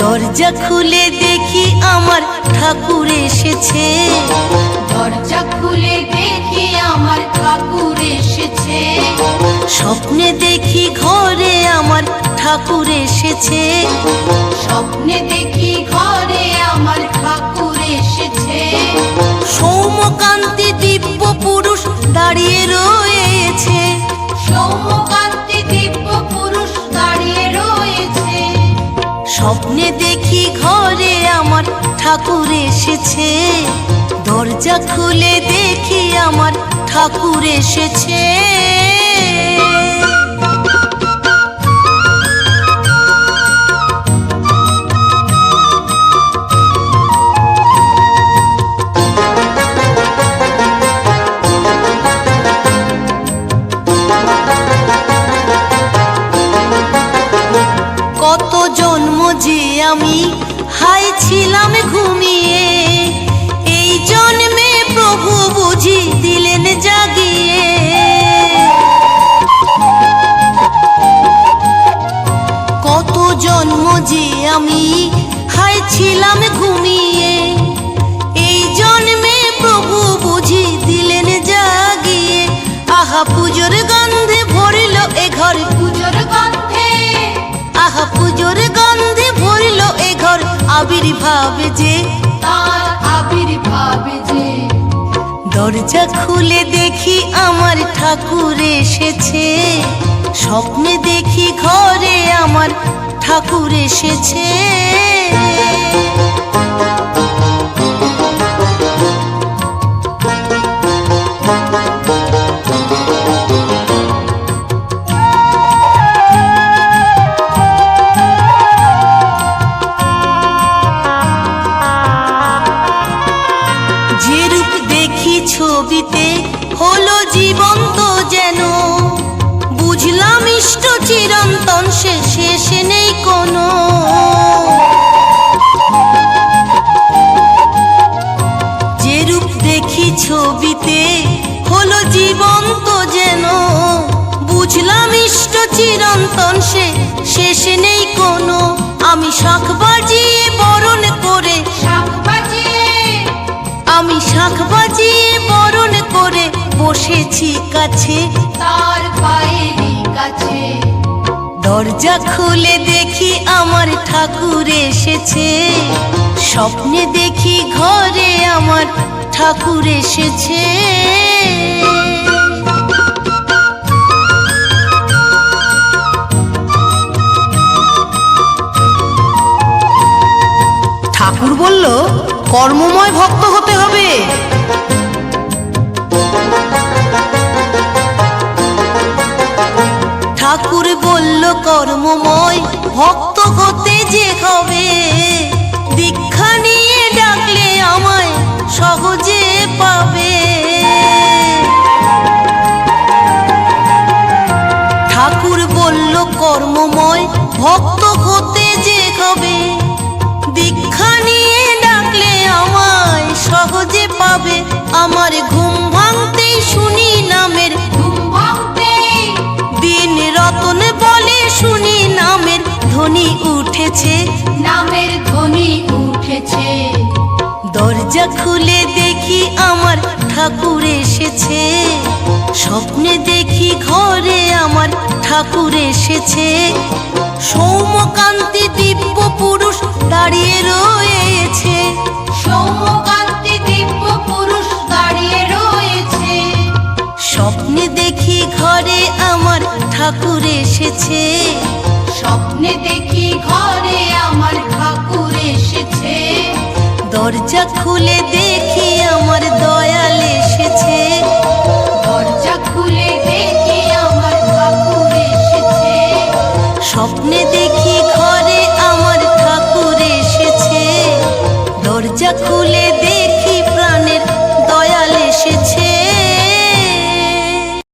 দরজা খুলে দেখি আমার ঠাকুর এসেছে। দরজা খুলে দেখি আমার ঠাকুর এসেছে। স্বপ্নে দেখি ঘরে ঠাকুর এসেছে। স্বপ্নে দেখি ঘরে আমার ঠাকুর এসেছে। সৌমকান্তি দিব্য পুরুষ দাঁড়িয়ে রয়েছে। সৌমকান্তি দিব্য পুরুষ দাঁড়িয়ে রয়েছে। স্বপ্নে দেখি ঘরে আমার ঠাকুর এসেছে। দরজা খুলে দেখি আমার ঠাকুর এসেছে। যে আমি হাই ছিলাম ঘুমিয়ে এই জন্মে প্রভু বুঝি দিলেন জাগিয়ে। কত জন্ম যে আমি হাই ছিলাম ঘুমিয়ে এই জন্মে প্রভু বুঝি দিলেন জাগিয়ে। আহা পুজোর গন্ধে ভরিল এ ঘর। পুজোর গন্ধে। আহা পুজোর গন্ধে এ আবির্ভাব যে তার আবির্ভাব যে। দরজা খুলে দেখি আমার ঠাকুর এসেছে। স্বপ্নে দেখি ঘরে আমার ঠাকুর এসেছে। ছবিতে হলো জীবন্ত যেন। বুঝলাম ইষ্ট চিরন্তন, সে শেষে নেই কোনো। যে রূপ দেখি ছবিতে হলো জীবন্ত যেন। বুঝলাম ইষ্ট চিরন্তন, সে শেষে নেই কোনো। বসেছি কাছে। তার পায়েরই কাছে। দরজা খুলে দেখি আমার ঠাকুর এসেছে। স্বপ্নে দেখি ঘরে আমার ঠাকুর এসেছে। ঠাকুর বলল কর্মময় ভক্ত ভক্ত হতে যে হবে, দীক্ষা নিয়ে ডাকলে আমায় সহজে পাবে। ঠাকুর বলল, কর্মময় ভক্ত হতে যে হবে, দীক্ষা নিয়ে ডাকলে আমায় সহজে পাবে। আমার ঘুম ভাঙতেই শুনি ধ্বনি উঠেছে। নামের ধ্বনি উঠেছে। দরজা খুলে দেখি আমার ঠাকুর এসেছে। স্বপ্নে দেখি ঘরে আমার ঠাকুর এসেছে। সৌমকান্তি দিব্য পুরুষ দাঁড়িয়ে রয়েছে। সৌমকান্তি দিব্য পুরুষ দাঁড়িয়ে রয়েছে। স্বপ্নে দেখি ঘরে আমার ঠাকুর এসেছে। স্বপ্নে দেখি ঘরে আমার ঠাকুর এসেছে। দরজা খুলে দেখি আমার দয়াল